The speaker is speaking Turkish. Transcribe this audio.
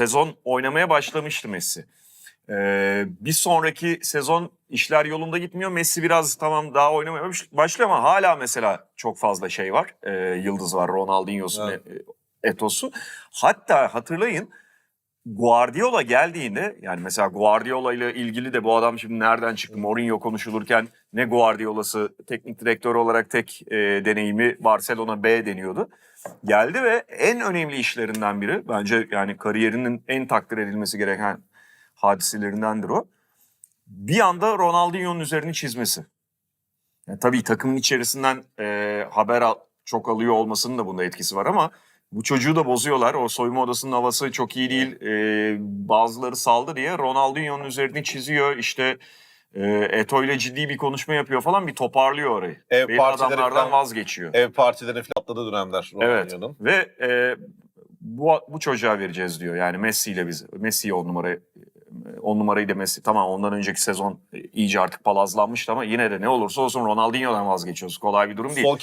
sezon oynamaya başlamıştı Messi. Ee, bir sonraki sezon işler yolunda gitmiyor. Messi biraz tamam daha oynamaya baş- başlıyor ama hala mesela çok fazla şey var. Ee, yıldız var. Ronaldinho'su, Evet. e, Eto'su. Hatta hatırlayın Guardiola geldiğinde yani mesela Guardiola ile ilgili de bu adam şimdi nereden çıktı Mourinho konuşulurken ne Guardiola'sı teknik direktör olarak tek e, deneyimi Barcelona B deniyordu. Geldi ve en önemli işlerinden biri bence yani kariyerinin en takdir edilmesi gereken hadiselerindendir o. Bir anda Ronaldinho'nun üzerini çizmesi. Yani tabii takımın içerisinden e, haber al- çok alıyor olmasının da bunda etkisi var ama bu çocuğu da bozuyorlar. O soyunma odasının havası çok iyi değil. E, bazıları saldı diye Ronaldinho'nun üzerini çiziyor. İşte e, Eto ile ciddi bir konuşma yapıyor falan bir toparlıyor orayı. Ev Belli adamlardan falan- vazgeçiyor. Ev partilerin falan atladığı dönemler Evet. Ronaldinho'nun. Ve e, bu, bu çocuğa vereceğiz diyor. Yani Messi ile biz. Messi'ye on numarayı on numarayı da Messi. Tamam ondan önceki sezon iyice artık palazlanmıştı ama yine de ne olursa olsun Ronaldinho'dan vazgeçiyoruz. Kolay bir durum değil. Sol